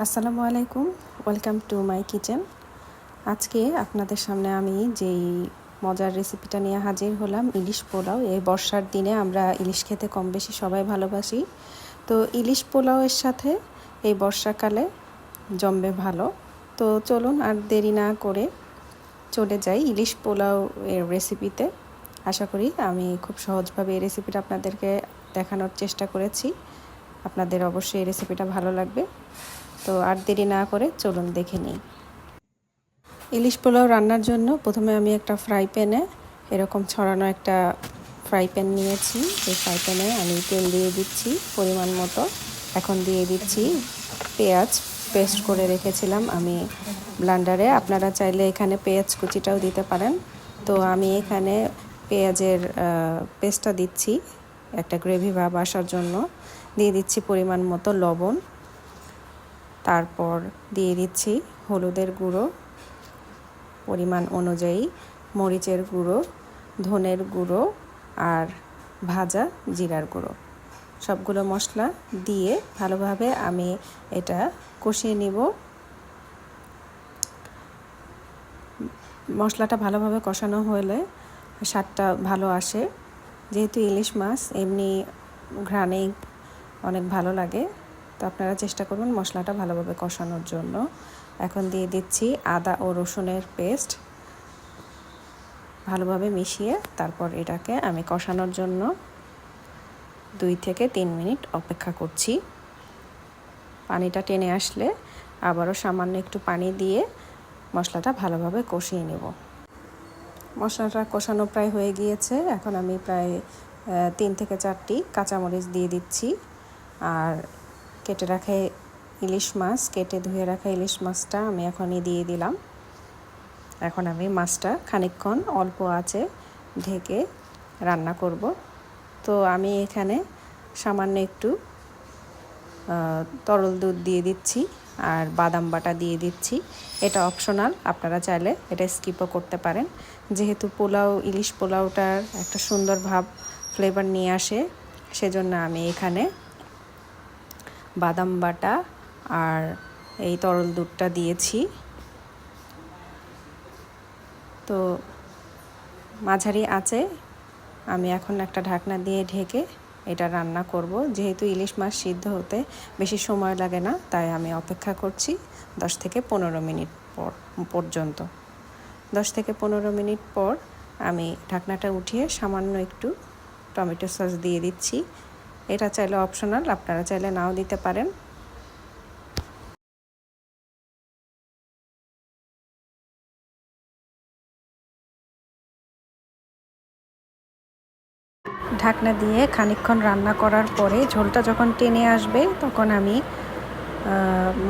আসসালামু আলাইকুম, welcome to my kitchen. আজকে আপনাদের সামনে আমি যেই মজার রেসিপিটা নিয়ে হাজির হলাম, ইলিশ পোলাও। এই বর্ষার দিনে আমরা ইলিশ খেতে কম বেশি সবাই ভালোবাসি। তো ইলিশ পোলাওয়ের সাথে এই বর্ষাকালে জমবে ভালো। তো চলুন আর দেরি না করে চলে যাই ইলিশ পোলাও এর রেসিপিতে। আশা করি আমি খুব সহজভাবে এই রেসিপিটা আপনাদেরকে দেখানোর চেষ্টা করেছি। আপনাদের অবশ্যই এই রেসিপিটা ভালো লাগবে। তো আর দেরি না করে চলুন দেখে নিই। ইলিশ পোলাও রান্নার জন্য প্রথমে আমি একটা ফ্রাই প্যানে এরকম ছড়ানো একটা ফ্রাই প্যান নিয়েছি। এই ফ্রাই প্যানে আমি তেল দিয়ে দিচ্ছি পরিমাণ মতো। এখন দিয়ে দিচ্ছি পেঁয়াজ। পেস্ট করে রেখেছিলাম আমি ব্লান্ডারে। আপনারা চাইলে এখানে পেঁয়াজ কুচিটাও দিতে পারেন। তো আমি এখানে পেঁয়াজের পেস্টটা দিচ্ছি, একটা গ্রেভি ভাব আসার জন্য। দিয়ে দিচ্ছি পরিমাণ মতো লবণ। তারপর দিয়ে দিচ্ছি হলুদের গুঁড়ো। পরিমাণ অনুযায়ী মরিচের গুঁড়ো, ধনের গুঁড়ো আর ভাজা জিরার গুঁড়ো। সবগুলো মশলা দিয়ে ভালোভাবে আমি এটা কষিয়ে নিব। মশলাটা ভালোভাবে কষানো হলে স্বাদটা ভালো আসে। যেহেতু ইলিশ মাছ, এমনি ঘ্রাণেই অনেক ভালো লাগে। তো আপনারা চেষ্টা করুন মশলাটা ভালোভাবে কষানোর জন্য। এখন দিয়ে দিচ্ছি আদা ও রসুনের পেস্ট। ভালোভাবে মিশিয়ে তারপর এটাকে আমি কষানোর জন্য দুই থেকে তিন মিনিট অপেক্ষা করছি। পানিটা টেনে আসলে আবারও সামান্য একটু পানি দিয়ে মশলাটা ভালোভাবে কষিয়ে নেব। মশলাটা কষানো প্রায় হয়ে গিয়েছে। এখন আমি প্রায় তিন থেকে চারটি কাঁচামরিচ দিয়ে দিচ্ছি। আর কেটে রাখা ইলিশ মাছ, কেটে ধুয়ে রাখা ইলিশ মাছটা আমি এখনই দিয়ে দিলাম। এখন আমি মাছটা খানিকক্ষণ অল্প আছে ঢেকে রান্না করব। তো আমি এখানে সামান্য একটু তরল দুধ দিয়ে দিচ্ছি আর বাদাম বাটা দিয়ে দিচ্ছি। এটা অপশনাল, আপনারা চাইলে এটা স্কিপও করতে পারেন। যেহেতু পোলাও, ইলিশ পোলাওটার একটা সুন্দর ভাব ফ্লেভার নিয়ে আসে, সেজন্য আমি এখানে বাদাম বাটা আর এই তরল দুধটা দিয়েছি। তো মাঝারি আছে আমি এখন একটা ঢাকনা দিয়ে ঢেকে এটা রান্না করব। যেহেতু ইলিশ মাছ সিদ্ধ হতে বেশি সময় লাগে না, তাই আমি অপেক্ষা করছি দশ থেকে পনেরো মিনিট পর, পর্যন্ত। দশ থেকে পনেরো মিনিট পর আমি ঢাকনাটা উঠিয়ে সামান্য একটু টমেটো সস দিয়ে দিচ্ছি। এটা চাইলে অপশনাল আপনারা চাইলে নাও দিতে পারেন। ঢাকনা দিয়ে খানিকক্ষণ রান্না করার পরে ঝোলটা যখন টেনে আসবে, তখন আমি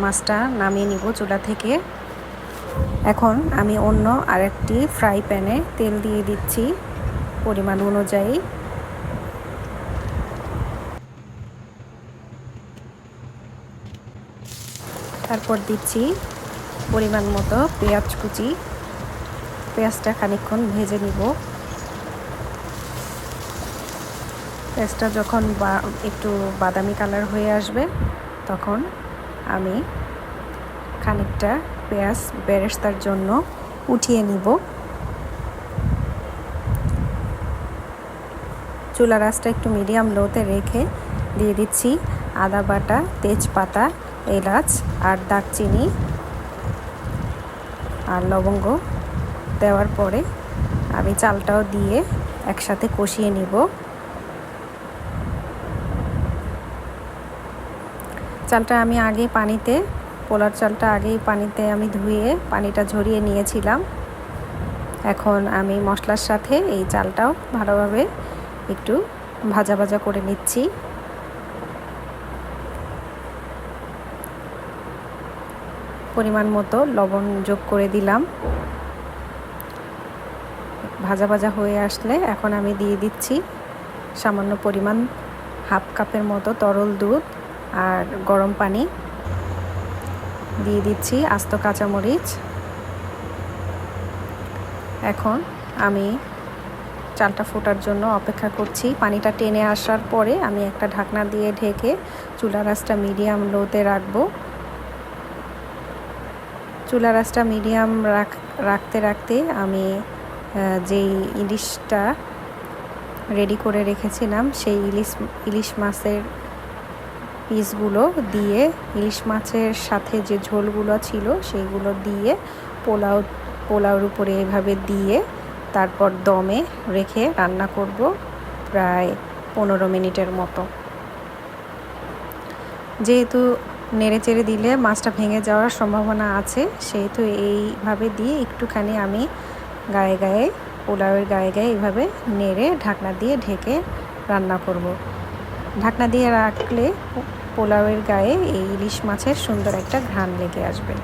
মাছটা নামিয়ে নিব চুলা থেকে। এখন আমি অন্য আরেকটি ফ্রাই প্যানে তেল দিয়ে দিচ্ছি পরিমাণ অনুযায়ী। তারপর দিচ্ছি পরিমাণ মতো পেঁয়াজ কুচি। পেঁয়াজটা খানিকক্ষণ ভেজে নিব। পেঁয়াজটা যখন বা, একটু বাদামি কালার হয়ে আসবে, তখন আমি খানিকটা পেঁয়াজ বেরেস্তার জন্য উঠিয়ে নিব। চুলা রাসটা একটু মিডিয়াম লোতে রেখে দিয়ে দিচ্ছি আদা বাটা, তেজপাতা এলাচ আর দারচিনি আর লবঙ্গ দেওয়ার পরে আমি চালটাও দিয়ে একসাথে কষিয়ে নিব। চালটা আমি আগে পানিতে, পোলার চালটা আগেই পানিতে আমি ধুয়ে পানিটা ঝরিয়ে নিয়েছিলাম। এখন আমি মশলার সাথে এই চালটাও ভালোভাবে একটু ভাজা ভাজা করে নিচ্ছি। পরিমাণ মতো লবণ যোগ করে দিলাম। ভাজা ভাজা হয়ে আসলে এখন আমি দিয়ে দিচ্ছি সামান্য পরিমাণ হাফ কাপের মতো তরল দুধ আর গরম পানি। দিয়ে দিচ্ছি আস্ত কাঁচামরিচ। এখন আমি চালটা ফোটার জন্য অপেক্ষা করছি। পানিটা টেনে আসার পরে আমি একটা ঢাকনা দিয়ে ঢেকে চুলা রাসটা মিডিয়াম লোতে রাখব। চুলা রাসটা মিডিয়াম রাখ, রাখতে রাখতে আমি যেই ইলিশটা রেডি করে রেখেছিলাম, সেই ইলিশ ইলিশ মাছের পিসগুলো দিয়ে, ইলিশ মাছের সাথে যে ঝোলগুলো ছিল সেইগুলো দিয়ে পোলাও, পোলাওর উপরে এভাবে দিয়ে তারপর দমে রেখে রান্না করব প্রায় পনেরো মিনিটের মতো। যেহেতু নেড়ে চেড়ে দিলে মাছটা ভেঙে যাওয়ার সম্ভাবনা আছে। সেহেতু এইভাবে দিয়ে একটুখানি আমি গায়ে গায়ে, পোলাওয়ের গায়ে গায়ে এইভাবে নেড়ে ঢাকনা দিয়ে ঢেকে রান্না করব। ঢাকনা দিয়ে রাখলে পোলাওয়ের গায়ে এই ইলিশ মাছের সুন্দর একটা ঘ্রাণ লেগে আসবে।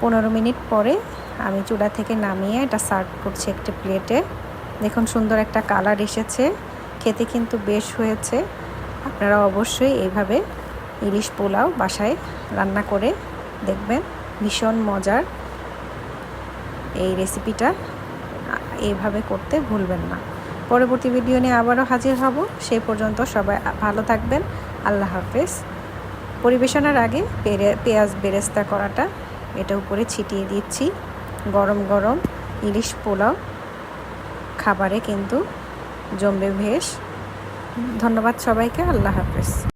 পনেরো মিনিট পরে আমি চূড়া থেকে নামিয়ে এটা সার্ভ করছি একটি প্লেটে। দেখুন সুন্দর একটা কালার এসেছে। খেতে কিন্তু বেশ হয়েছে। আপনারা অবশ্যই এইভাবে ইলিশ পোলাও বাসায় রান্না করে দেখবেন। ভীষণ মজার এই রেসিপিটা এইভাবে করতে ভুলবেন না। পরবর্তী ভিডিও নিয়ে আবারও হাজির হব। সেই পর্যন্ত সবাই ভালো থাকবেন। আল্লাহ হাফেজ। পরিবেশনের আগে পেঁয়াজ বেরেস্তা করাটা এটা উপরে ছিটিয়ে দিচ্ছি। গরম গরম ইলিশ পোলাও খাবারে কিন্তু জমবে ভেষ। ধন্যবাদ সবাইকে। আল্লাহ হাফেজ।